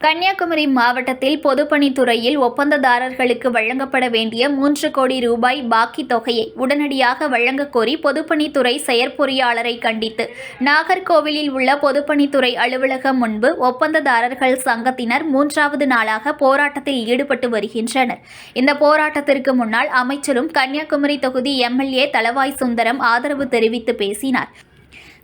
கன்னியாகுமரி மாவட்டத்தில் பொதுப்பணித்துறையில் ஒப்பந்ததாரர்களுக்கு வழங்கப்பட வேண்டிய மூன்று கோடி ரூபாய் பாக்கி தொகையை உடனடியாக வழங்கக் கோரி பொதுப்பணித்துறை செயற்பொறியாளரை கண்டித்து. நாகர்கோவிலில் உள்ள பொதுப்பணித்துறை அலுவலகம் முன்பு ஒப்பந்ததாரர்கள் சங்கத்தினர் மூன்றாவது நாளாக போராட்டத்தில் ஈடுபட்டு வருகின்றனர். இந்த போராட்டத்திற்கு முன்னால் அமைச்சரும் கன்னியாகுமரி தொகுதி எம்எல்ஏ தளவாய் சுந்தரம் ஆதரவு தெரிவித்து பேசினார்.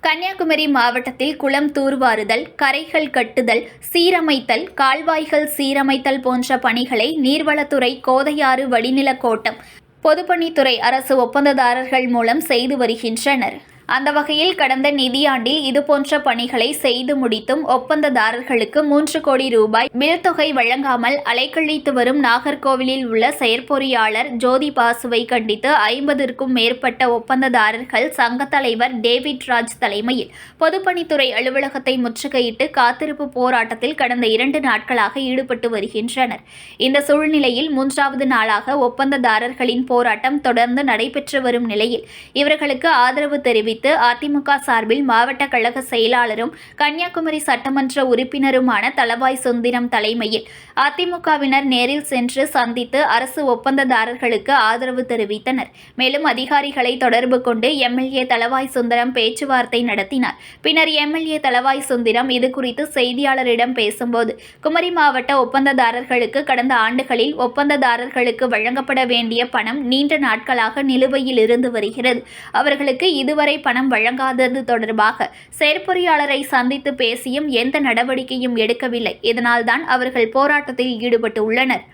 கன்னியாகுமரி மாவட்டத்தில் குளம் தூர்வாறுதல் கரைகள் கட்டுதல் சீரமைத்தல் கால்வாய்கள் சீரமைத்தல் போன்ற பணிகளை நீர்வளத்துறை கோதையாறு வடிநிலக் கோட்டம் பொதுப்பணித்துறை அரசு ஒப்பந்ததாரர்கள் மூலம் செய்து வருகின்றனர். அந்த வகையில் கடந்த நிதியாண்டில் இதுபோன்ற பணிகளை செய்து முடித்தும் ஒப்பந்ததாரர்களுக்கு மூன்று கோடி ரூபாய் பில் தொகை வழங்காமல் அலைக்கழித்து வரும் நாகர்கோவிலில் உள்ள செயற்பொறியாளர் ஜோதி பாசுவை கண்டித்து ஐம்பதற்கும் மேற்பட்ட ஒப்பந்ததாரர்கள் சங்க தலைவர் டேவிட் ராஜ் தலைமையில் பொதுப்பணித்துறை அலுவலகத்தை முற்றுகையிட்டு காத்திருப்பு போராட்டத்தில் கடந்த இரண்டு நாட்களாக ஈடுபட்டு வருகின்றனர். இந்த சூழ்நிலையில் மூன்றாவது நாளாக ஒப்பந்ததாரர்களின் போராட்டம் தொடர்ந்து நடைபெற்று வரும் நிலையில் இவர்களுக்கு ஆதரவு தெரிவித்து அதிமுக சார்பில் மாவட்ட கழக செயலாளரும் கன்னியாகுமரி சட்டமன்ற உறுப்பினருமான தளவாய் சுந்திரம் தலைமையில் அதிமுகவினர் நேரில் சென்று சந்தித்து அரசு ஒப்பந்ததாரர்களுக்கு ஆதரவு தெரிவித்தனர். மேலும் அதிகாரிகளை தொடர்பு கொண்டு எம்எல்ஏ தளவாய் சுந்தரம் பேச்சுவார்த்தை நடத்தினார். பின்னர் எம்எல்ஏ தளவாய் சுந்தரம் இதுகுறித்து செய்தியாளரிடம் பேசும்போது குமரி மாவட்ட ஒப்பந்ததாரர்களுக்கு கடந்த ஆண்டுகளில் ஒப்பந்ததாரர்களுக்கு வழங்கப்பட வேண்டிய பணம் நீண்ட நாட்களாக நிலுவையில் இருந்து வருகிறது. அவர்களுக்கு இதுவரை பணம் வழங்காதது தொடர்பாக செயற்பொறியாளரை சந்தித்து பேசியும் எந்த நடவடிக்கையும் எடுக்கவில்லை. இதனால்தான் அவர்கள் போராட்டத்தில் ஈடுபட்டு உள்ளனர்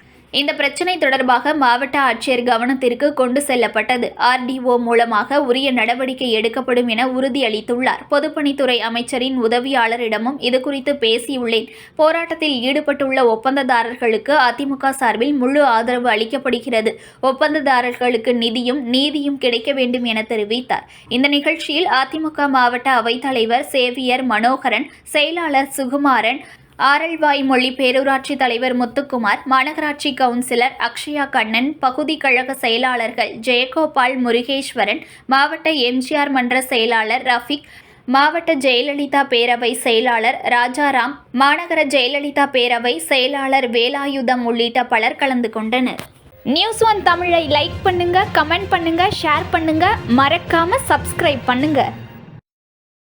இந்த பிரச்சினை தொடர்பாக மாவட்ட ஆட்சியர் கவனத்திற்கு கொண்டு செல்லப்பட்டது. ஆர்டிஓ மூலமாக உரிய நடவடிக்கை எடுக்கப்படும் என உறுதியளித்துள்ளார். பொதுப்பணித்துறை அமைச்சரின் உதவியாளரிடமும் இதுகுறித்து பேசியுள்ளேன். போராட்டத்தில் ஈடுபட்டுள்ள ஒப்பந்ததாரர்களுக்கு அதிமுக சார்பில் முழு ஆதரவு அளிக்கப்படுகிறது. ஒப்பந்ததாரர்களுக்கு நிதியும் நீதியும் கிடைக்க வேண்டும் என தெரிவித்தார். இந்த நிகழ்ச்சியில் அதிமுக மாவட்ட அவைத்தலைவர் சேவியர் மனோகரன் செயலாளர் சுகுமாரன் ஆரல்வாய் மொழி பேரூராட்சி தலைவர் முத்துக்குமார் மாநகராட்சி கவுன்சிலர் அக்ஷயா கண்ணன் பகுதி கழக செயலாளர்கள் ஜெயகோபால் முருகேஸ்வரன் மாவட்ட எம்ஜிஆர் மன்ற செயலாளர் ரஃபிக் மாவட்ட ஜெயலலிதா பேரவை செயலாளர் ராஜாராம் மாநகர ஜெயலலிதா பேரவை செயலாளர் வேலாயுதம் உள்ளிட்ட பலர் கலந்து கொண்டனர். நியூஸ் ஒன் தமிழை லைக் பண்ணுங்க கமெண்ட் பண்ணுங்க ஷேர் பண்ணுங்க. மறக்காம சப்ஸ்கிரைப் பண்ணுங்க.